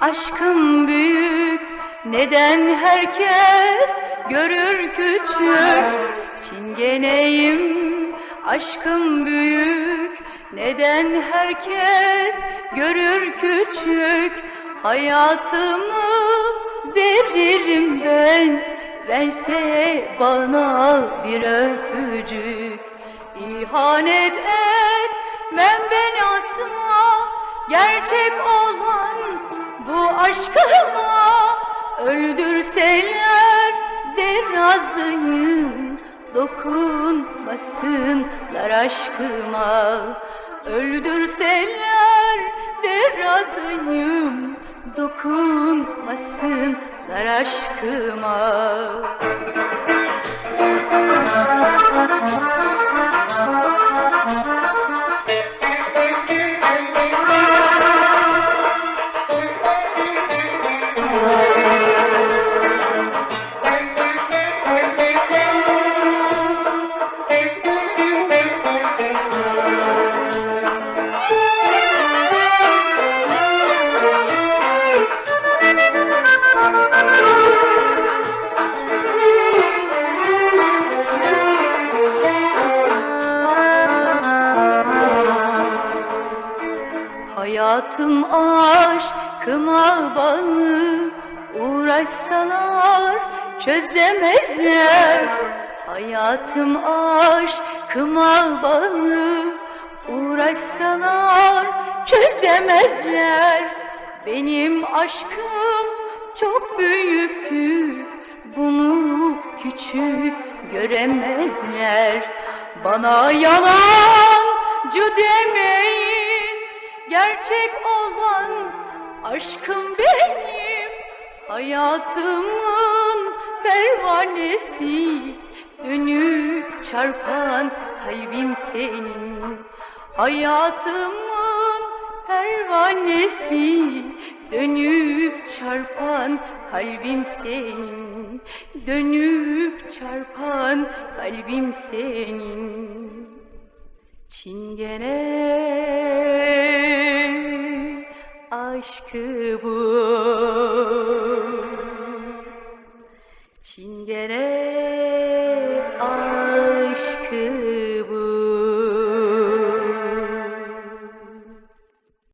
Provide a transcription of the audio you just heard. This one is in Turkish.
aşkım büyük, neden herkes görür küçük? Çingeneyim, aşkım büyük, neden herkes görür küçük? Hayatımı veririm ben, verse bana bir öpücük. İhanet etmem ben asla, gerçek olan bu aşkıma. Öldürseler de razıyım, dokunmasınlar aşkıma. Öldürseler de razıyım, dokunmasınlar aşkıma. Hayatım aşkıma bağlı Uğraşsalar çözemezler. Hayatım aşkıma bağlı Uğraşsalar çözemezler. Benim aşkım çok büyüktü. Bunu küçük göremezler. Bana yalancı demeyin Gerçek olan aşkım benim. Hayatımın pervanesi Dönüp çarpan kalbim senin. Hayatımın pervanesi Dönüp çarpan kalbim senin. Dönüp çarpan kalbim senin. Çingene aşkı bu